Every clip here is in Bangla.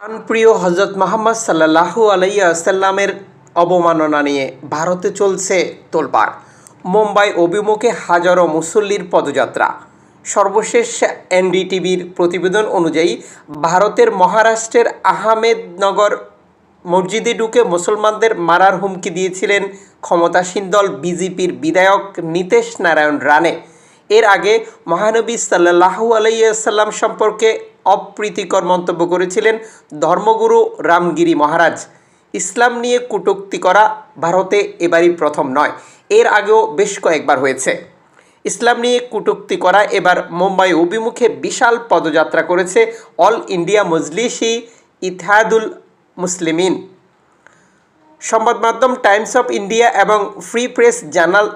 প্রিয় হজরত মোহাম্মদ সাল্লাহু আলাইয়া সাল্লামের অবমাননা নিয়ে ভারতে চলছে তোলপাড়। মুম্বাই অভিমুখে হাজারো মুসল্লির পদযাত্রা। সর্বশেষ এনডিটিভির প্রতিবেদন অনুযায়ী ভারতের মহারাষ্ট্রের আহমেদনগর মসজিদে ঢুকে মুসলমানদের মারার হুমকি দিয়েছিলেন ক্ষমতাসীন দল বিজেপির বিধায়ক নীতেশ নারায়ণ রানে এর আগে মহানবী সাল্লাহু আলাইসাল্লাম সম্পর্কে অপ্রীতিকর মন্তব্য করেছিলেন ধর্মগুরু রামগিরি মহারাজ। ইসলাম নিয়ে কটূক্তি করা ভারতে এবারই প্রথম নয়, এর আগেও বেশ কয়েকবার হয়েছে। ইসলাম নিয়ে কটূক্তি করা এবার মুম্বাই অভিমুখে বিশাল পদযাত্রা করেছে অল ইন্ডিয়া মজলিসি ইতিহাদুল মুসলিমিন। সংবাদ মাধ্যম টাইমস অফ ইন্ডিয়া এবং ফ্রি প্রেস জার্নাল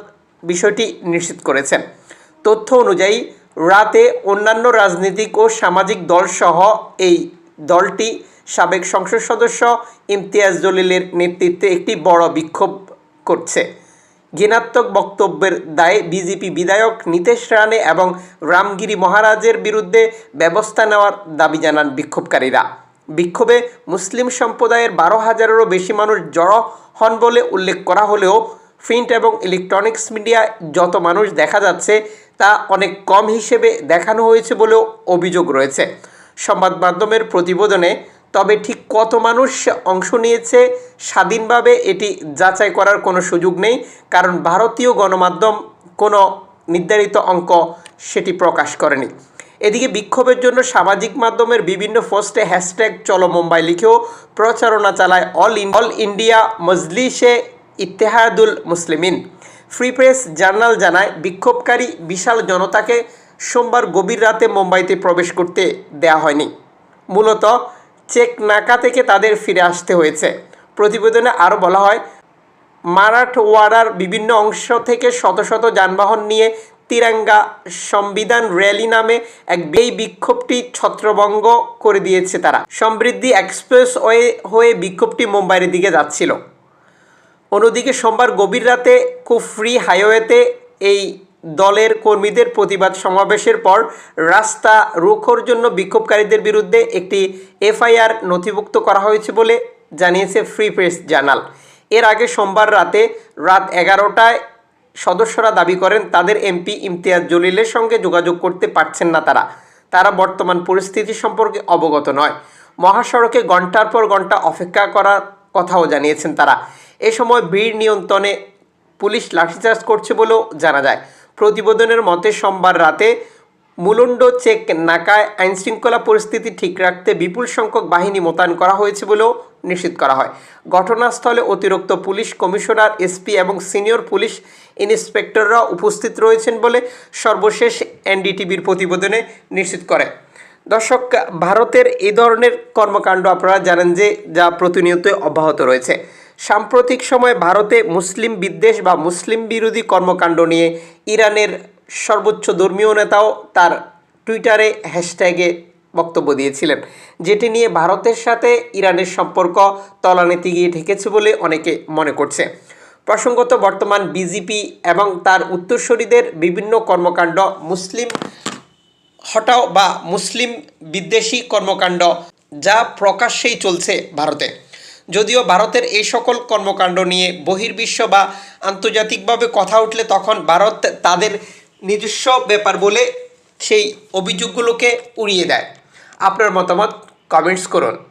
বিষয়টি নিশ্চিত করেছেন। তথ্য অনুযায়ী রাতে অন্যান্য রাজনৈতিক ও সামাজিক দলসহ এই দলটি সাবেক সংসদ সদস্য ইমতিয়াজ জলিলের নেতৃত্বে একটি বড় বিক্ষোভ করছে। ঘৃণাত্মক বক্তব্যের দায়ে বিজেপি বিধায়ক নীতেশ রানে এবং রামগিরি মহারাজের বিরুদ্ধে ব্যবস্থা নেওয়ার দাবি জানান বিক্ষোভকারীরা। বিক্ষোভে মুসলিম সম্প্রদায়ের বারো হাজারেরও বেশি মানুষ জড়ো হন বলে উল্লেখ করা হলেও প্রিন্ট এবং ইলেকট্রনিক্স মিডিয়ায় যত মানুষ দেখা যাচ্ছে তা অনেক কম হিসেবে দেখানো হয়েছে বলেও অভিযোগ রয়েছে। সংবাদ মাধ্যমের প্রতিবেদনে তবে ঠিক কত মানুষ অংশ নিয়েছে স্বাধীনভাবে এটি যাচাই করার কোনো সুযোগ নেই, কারণ ভারতীয় গণমাধ্যম কোনো নির্ধারিত অঙ্ক সেটি প্রকাশ করেনি। এদিকে বিক্ষোভের জন্য সামাজিক মাধ্যমের বিভিন্ন পোস্টে হ্যাশট্যাগ চলো মুম্বাই লিখেও প্রচারণা চালায় all all India Majlise Ittehadul Muslimeen. Free press journal জানায়, বিক্ষোভকারী বিশাল জনতাকে সোমবার গভীর রাতে মুম্বাইতে প্রবেশ করতে দেয়া হয়নি। মূলত চেক নাকা থেকে তাদের ফিরে আসতে হয়েছে। প্রতিবেদনে আরও বলা হয়, মারাঠওয়াড়ার বিভিন্ন অংশ থেকে শত শত যানবাহন নিয়ে তিরাঙ্গা সংবিধান র্যালি নামে এক এই বিক্ষোভটি ছত্রভঙ্গ করে দিয়েছে তারা। সমৃদ্ধি এক্সপ্রেস ওয়ে হয়ে বিক্ষোভটি মুম্বাইয়ের দিকে যাচ্ছিল। অন্যদিকে সোমবার গভীর রাতে কুফরি হাইওয়েতে এই দলের কর্মীদের প্রতিবাদ সমাবেশের পর রাস্তা রুখোর জন্য বিক্ষোভকারীদের বিরুদ্ধে একটি এফআইআর নথিভুক্ত করা হয়েছে বলে জানিয়েছে ফ্রি প্রেস জার্নাল। এর আগে সোমবার রাতে রাত এগারোটায় সদস্যরা দাবি করেন, তাদের এমপি ইমতিয়াজ জলিলের সঙ্গে যোগাযোগ করতে পারছেন না তারা। তারা বর্তমান পরিস্থিতি সম্পর্কে অবগত নয়। মহাসড়কে ঘণ্টার পর ঘণ্টা অপেক্ষা করার কথাও জানিয়েছেন তারা। এ সময় ভিড় নিয়ন্ত্রণে পুলিশ লাঠিচার্জ করছে বলেও জানা যায়। প্রতিবেদনের মতে, সোমবার রাতে মুলুন্ড চেক নাকায় আইনশৃঙ্খলা পরিস্থিতি ঠিক রাখতে বিপুল সংখ্যক বাহিনী মোতায়েন করা হয়েছে বলেও নিশ্চিত করা হয়। ঘটনাস্থলে অতিরিক্ত পুলিশ কমিশনার, এসপি এবং সিনিয়র পুলিশ ইন্সপেক্টররা উপস্থিত রয়েছেন বলে সর্বশেষ এনডিটিভির প্রতিবেদনে নিশ্চিত করে। দর্শক, ভারতের এই ধরনের কর্মকাণ্ড আপনারা জানেন যে, যা প্রতিনিয়ত অব্যাহত রয়েছে। সাম্প্রতিক সময়ে ভারতে মুসলিম বিদ্বেষ বা মুসলিম বিরোধী কর্মকাণ্ড নিয়ে ইরানের সর্বোচ্চ ধর্মীয় নেতাও তার টুইটারে হ্যাশট্যাগে বক্তব্য দিয়েছিলেন, যেটি নিয়ে ভারতের সাথে ইরানের সম্পর্ক তলানিতে গিয়ে ঠেকেছে বলে অনেকে মনে করছে। প্রসঙ্গত, বর্তমান বিজেপি এবং তার উত্তরসূরিদের বিভিন্ন কর্মকাণ্ড, মুসলিম হটাও বা মুসলিম বিদ্বেষী কর্মকাণ্ড, যা প্রকাশ্যেই চলছে ভারতে। যদিও ভারতের এই সকল কর্মকাণ্ড নিয়ে বহির্বিশ্ব বা আন্তর্জাতিকভাবে কথা উঠলে তখন ভারত তাদের নিজস্ব ব্যাপার বলে সেই অভিযোগগুলোকে উড়িয়ে দেয়। আপনার মতামত কমেন্টস করুন।